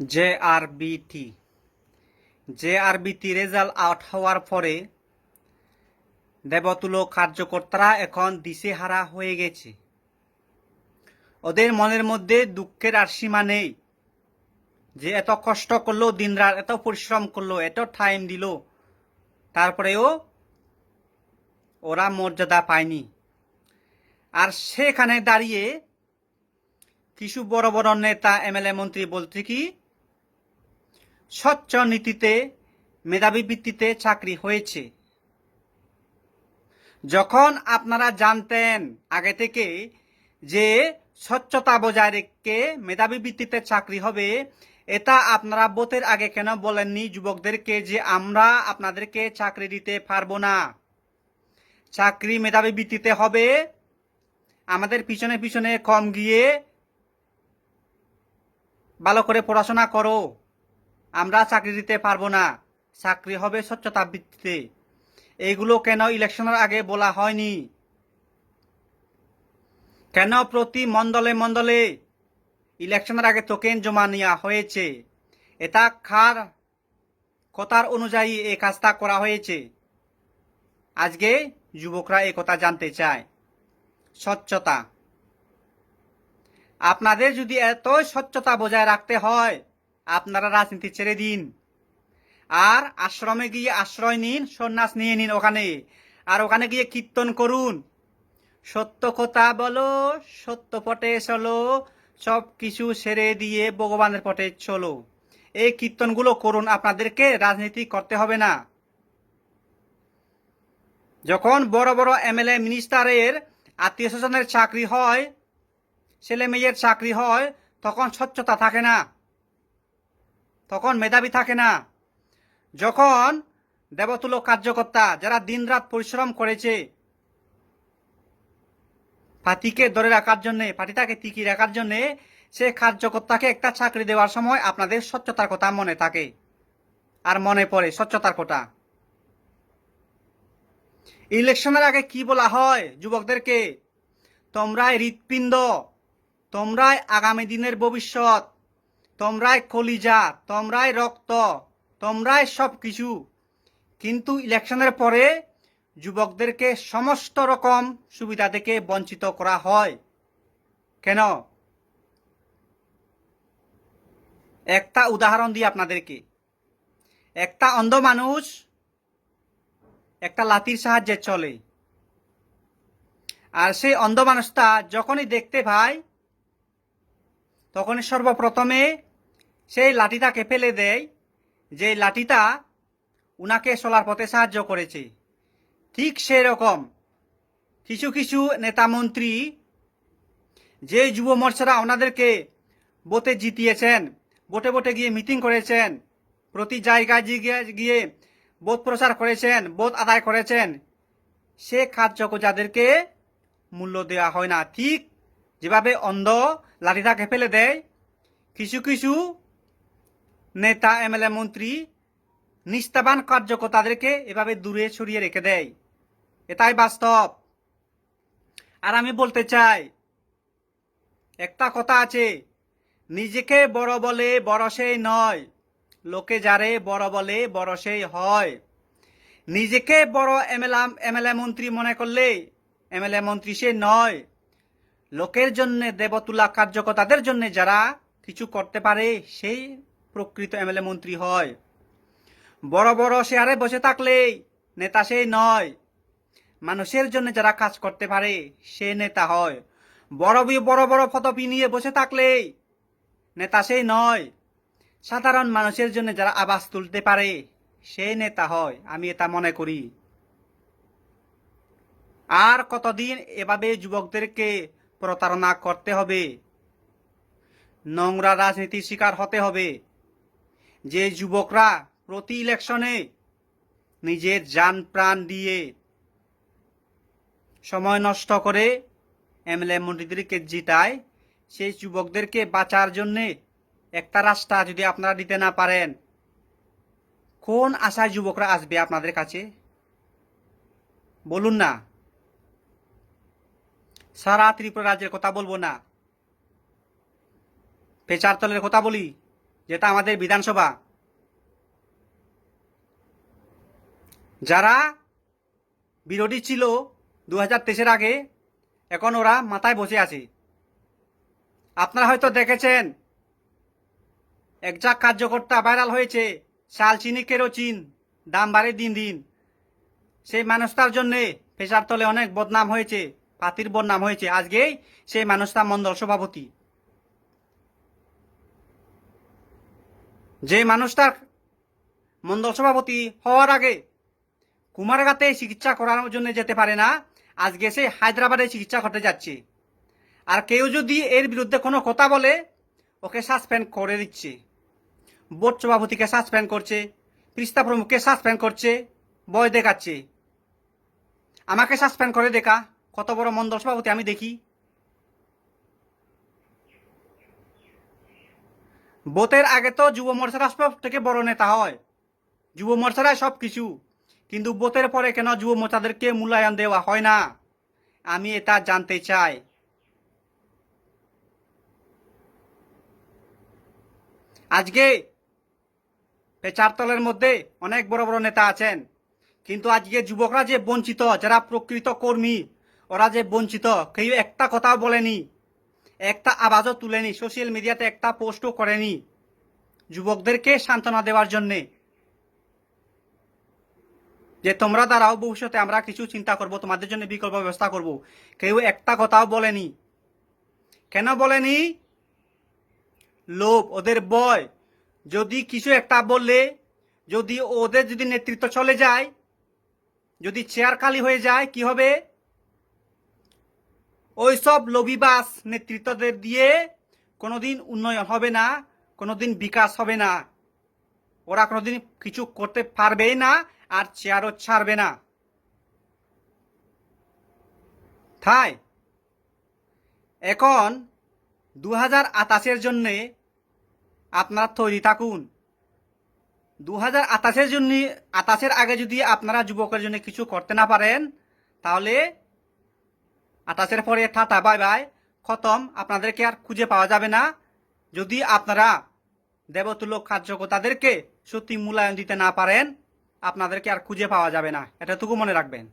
J R বিটি J R বিটি result out হওয়ার পরে দেবতুলো কার্যকর্তারা এখন দিশেহারা হয়ে গেছে। ওদের মনের মধ্যে দুঃখের আর সীমা নেই যে এত কষ্ট করল, দিনরাত এত পরিশ্রম করল, এত টাইম দিল, তারপরেও ওরা মর্যাদা পায়নি। আর সেখানে দাঁড়িয়ে কিছু বড় বড় নেতা এমএলএ মন্ত্রী বলছে কি স্বচ্ছ নীতিতে, মেধাবী ভিত্তিতে চাকরি হয়েছে। যখন আপনারা জানতেন আগে থেকে যে স্বচ্ছতা বজায় রেখে মেধাবী ভিত্তিতে চাকরি হবে, এটা আপনারা বোতের আগে কেন বলেননি যুবকদেরকে যে আমরা আপনাদেরকে চাকরি দিতে পারব না? চাকরি মেধাবী ভিত্তিতে হবে। আমাদের পিছনে পিছনে কম গিয়ে ভালো করে পড়াশোনা করো। আমরা চাকরি দিতে পারব না। চাকরি হবে স্বচ্ছতা ভিত্তিতে। এইগুলো কেন ইলেকশনের আগে বলা হয়নি? কেন প্রতি মণ্ডলে মণ্ডলে ইলেকশনের আগে টোকেন জমা নেওয়া হয়েছে? এটা খার কথার অনুযায়ী এই কাজটা করা হয়েছে? আজকে যুবকরা এই কথা জানতে চায়। স্বচ্ছতা। আপনাদের যদি এতই স্বচ্ছতা বজায় রাখতে হয় আপনারা রাজনীতি ছেড়ে দিন। আর আশ্রমে গিয়ে আশ্রয় নিন, সন্ন্যাস নিয়ে নিন ওখানে। আর ওখানে গিয়ে কীর্তন করুন। সত্য কথা বলো, সত্য পটে চলো সব কিছু সেরে দিয়ে ভগবানের পটে চলো। এই কীর্তনগুলো করুন, আপনাদেরকে রাজনীতি করতে হবে না। যখন বড় বড় এমএলএ মিনিস্টারের আত্মীয় স্বজনের চাকরি হয়, ছেলে মেয়ের চাকরি হয়, তখন স্বচ্ছতা থাকে না। তখন মেধাবী থাকে না। যখন দেবতুল্য কার্যকর্তা যারা দিনরাত পরিশ্রম করেছে পার্টিকে ধরে রাখার জন্যে পার্টিটাকে টিকিয়ে রাখার জন্যে, সে কার্যকর্তাকে একটা চাকরি দেওয়ার সময় আপনাদের স্বচ্ছতার কথা মনে থাকে আর মনে পড়ে স্বচ্ছতার কথা। ইলেকশনের আগে কি বলা হয় যুবকদেরকে? তোমরাই হৃৎপিণ্ড, তোমরাই আগামী দিনের ভবিষ্যৎ। তোমরাই কলিজা, তোমরাই রক্ত, তোমরাই সব কিছু কিন্তু ইলেকশনের পরে যুবকদেরকে সমস্ত রকম সুবিধা থেকে বঞ্চিত করা হয়। কেন? একটা উদাহরণ দিই আপনাদেরকে। একটা অন্ধ মানুষ একটা লাতির সাহায্যে চলে। আর সেই অন্ধ মানুষটা যখনই দেখতে পায়, তখনই সর্বপ্রথমে সেই লাঠিটাকে ফেলে দেয় যে লাঠিটা উনাকে চলার পথে সাহায্য করেছে। ঠিক সেরকম কিছু কিছু নেতা মন্ত্রী, যে যুব মোর্চারা ওনাদেরকে বোটে জিতিয়েছেন বোটে বোটে গিয়ে মিটিং করেছেন, প্রতি জায়গায় গিয়ে গিয়ে বোধ প্রচার করেছেন বোধ আদায় করেছেন, সে কার্যক যাদেরকে মূল্য দেওয়া হয় না। ঠিক যেভাবে অন্ধ লাঠিটাকে ফেলে দেয়, কিছু কিছু নেতা, এমএলএ, মন্ত্রী নিস্তাবান কার্যকর্তাদেরকে এভাবে দূরে সরিয়ে রেখে দেয়। এটাই বাস্তব। আর আমি বলতে চাই, একটা কথা আছে, নিজেকে বড় বলে বড় সেই নয়, লোকে যারে বড় বলে বড় সেই হয়। নিজেকে বড় এমএলএ এমএলএ মন্ত্রী মনে করলে এমএলএ মন্ত্রী সে নয়। লোকের জন্য দেবতুলা কার্যকর্তাদের জন্য যারা কিছু করতে পারে, সেই প্রকৃত এমএলএ মন্ত্রী হয়। বড় বড় শেয়ারে বসে থাকলেই নেতা সেই নয়। মানুষের জন্য যারা কাজ করতে পারে, সে নেতা হয়। বড় বড় বড় ফতপি নিয়ে বসে থাকলেই নেতা সেই নয়। সাধারণ মানুষের জন্য যারা আবাস তুলতে পারে, সে নেতা হয়। আমি এটা মনে করি। আর কতদিন এভাবে যুবকদেরকে প্রতারণা করতে হবে? নোংরা রাজনীতির শিকার হতে হবে। যে যুবকরা প্রতি ইলেকশনে নিজের যান প্রাণ দিয়ে সময় নষ্ট করে এমএলএ মন্ত্রীদেরকে জিতায়, সেই যুবকদেরকে বাঁচার জন্যে একটা রাস্তা যদি আপনারা দিতে না পারেন, কোন আশায় যুবকরা আসবে আপনাদের কাছে? বলুন না। সারা ত্রিপুরা রাজ্যের কথা বলব না। পেচারতলের কথা বলি। যেটা আমাদের বিধানসভা। যারা বিরোধী ছিল দু হাজার আগে, এখন ওরা মাথায় বসে আছে। আপনারা হয়তো দেখেছেন, একজাক কার্যকর্তা ভাইরাল হয়েছে, শাল চিনি, কেরোচিন, দাম বাড়ে দিন দিন। সেই মানুষটার জন্যে পেশার তলে অনেক বদনাম হয়েছে, পাতির বদনাম হয়েছে। আজকেই সেই মানুষটা মন্ডল সভাপতি। যে মানুষটার মন্ডল সভাপতি হওয়ার আগে কুমারগাতে চিকিৎসা করানোর জন্য যেতে পারে না, আজকে সে হায়দ্রাবাদে চিকিৎসা করতে যাচ্ছে। আর কেউ যদি এর বিরুদ্ধে কোনো কথা বলে, ওকে সাসপেন্ড করে দিচ্ছে। বোর্ড সভাপতিকে সাসপেন্ড করছে, পৃষ্ঠা প্রমুখকে সাসপেন্ড করছে বয় দেখাচ্ছে। আমাকে সাসপেন্ড করে দেখা, কত বড় মন্ডল সভাপতি আমি দেখি। বোতের আগে তো যুব মোর্চারা সব থেকে বড় নেতা হয়। যুব মোর্চারাই সব কিছু। কিন্তু বোতের পরে কেন যুব মোর্চাদেরকে মূল্যায়ন দেওয়া হয় না? আমি এটা জানতে চাই। আজকে পেচারতলের মধ্যে অনেক বড় বড় নেতা আছেন। কিন্তু আজকে যুবকরা যে বঞ্চিত, যারা প্রকৃত কর্মী, ওরা যে বঞ্চিত, কেউ একটা কথাও বলেনি। একটা আওয়াজও তুলেনি। সোশ্যাল মিডিয়াতে একটা পোস্টও করেনি যুবকদেরকে সান্ত্বনা দেওয়ার জন্যে। যে তোমরা দাঁড়াও, ভবিষ্যতে আমরা কিছু চিন্তা করব, তোমাদের জন্য বিকল্প ব্যবস্থা করব। কেউ একটা কথাও বলেনি। কেন বলেনি? লোভ, ওদের বয় যদি কিছু একটা বললে, যদি ওদের যদি নেতৃত্ব চলে যায়, যদি চেয়ার খালি হয়ে যায়, কি হবে? ওই সব লবিবাস নেতৃত্বদের দিয়ে কোনোদিন উন্নয়ন হবে না, কোনোদিন বিকাশ হবে না। ওরা কোনোদিন কিছু করতে পারবেই না আর চেয়ারও ছাড়বে না। তাই এখন দু হাজার আতাশের জন্যে আপনারা তৈরি থাকুন। দু হাজার আতাশের জন্য আতাশের আগে যদি আপনারা যুবকের জন্য কিছু করতে না পারেন, তাহলে আতাশের পরে টাটা, বাই বাই। খতম, আপনাদেরকে আর খুঁজে পাওয়া যাবে না। যদি আপনারা দেবতুল্য কার্যকর্তাদেরকে সত্যি মূল্যায়ন দিতে না পারেন, আপনাদেরকে আর খুঁজে পাওয়া যাবে না। এটাটুকু মনে রাখবেন।